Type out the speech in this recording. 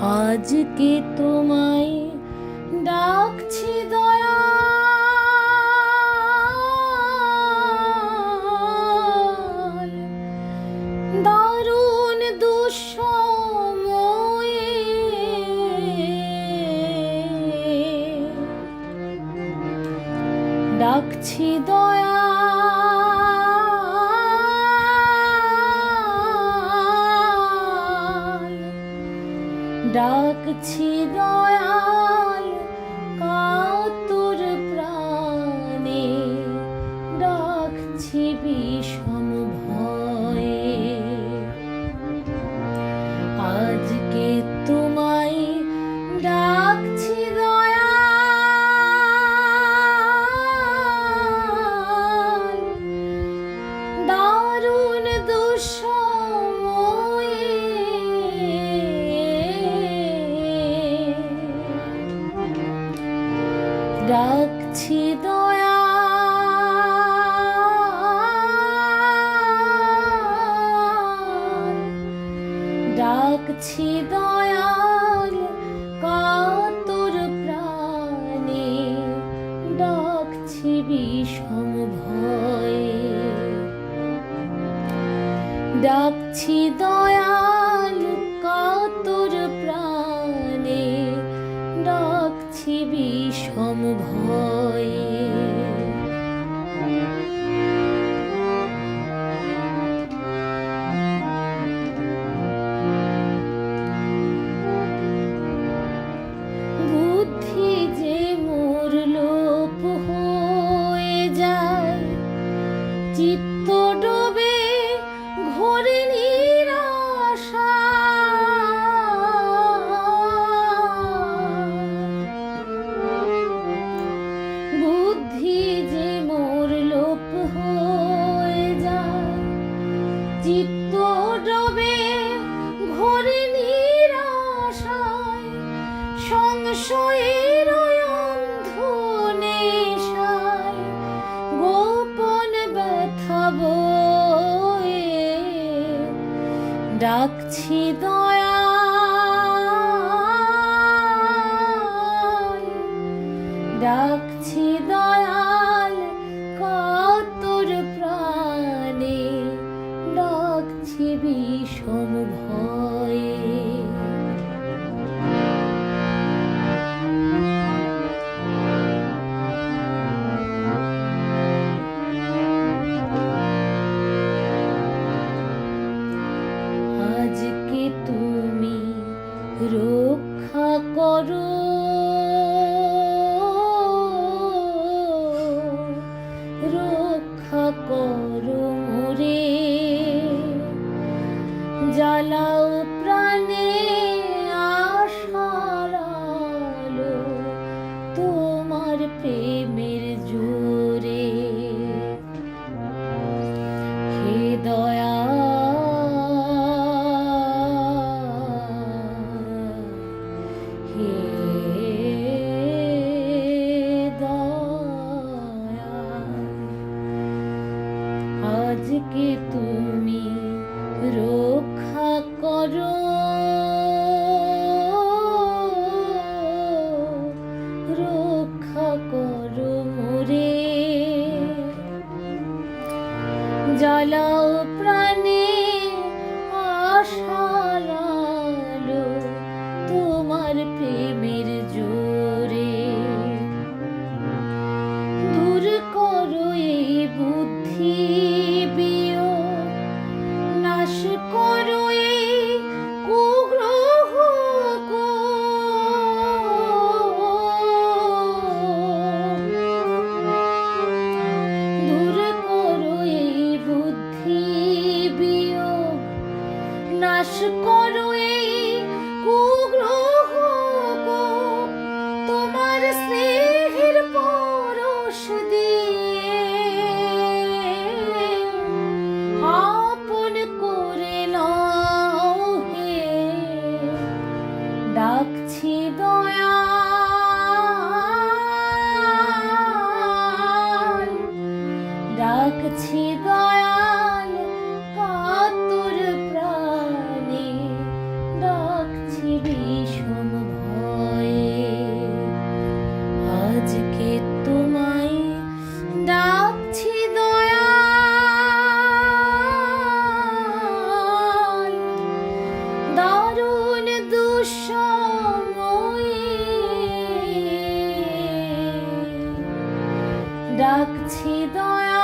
আজকে তোমায় ডাকছি দয়া। দারুণ দুঃসময়ে ডাকছি দয়া। ডাকছি দয়াল কাতর ডাকছি দয়াল। ডাকছি দয়াল কাতর প্রাণে। ডাকছি বিষম ভয়ে। ডাকছি দয়াল। সংশয়ের অন্ধ নেশায় গোপন ব্যথা বয়ে। ডাকছি দয়াল ডাকছি রক্ষা করো। রক্ষা করো মোরে। জ্বালাও জল প্রাণে। 是过。ডাকছি দয়া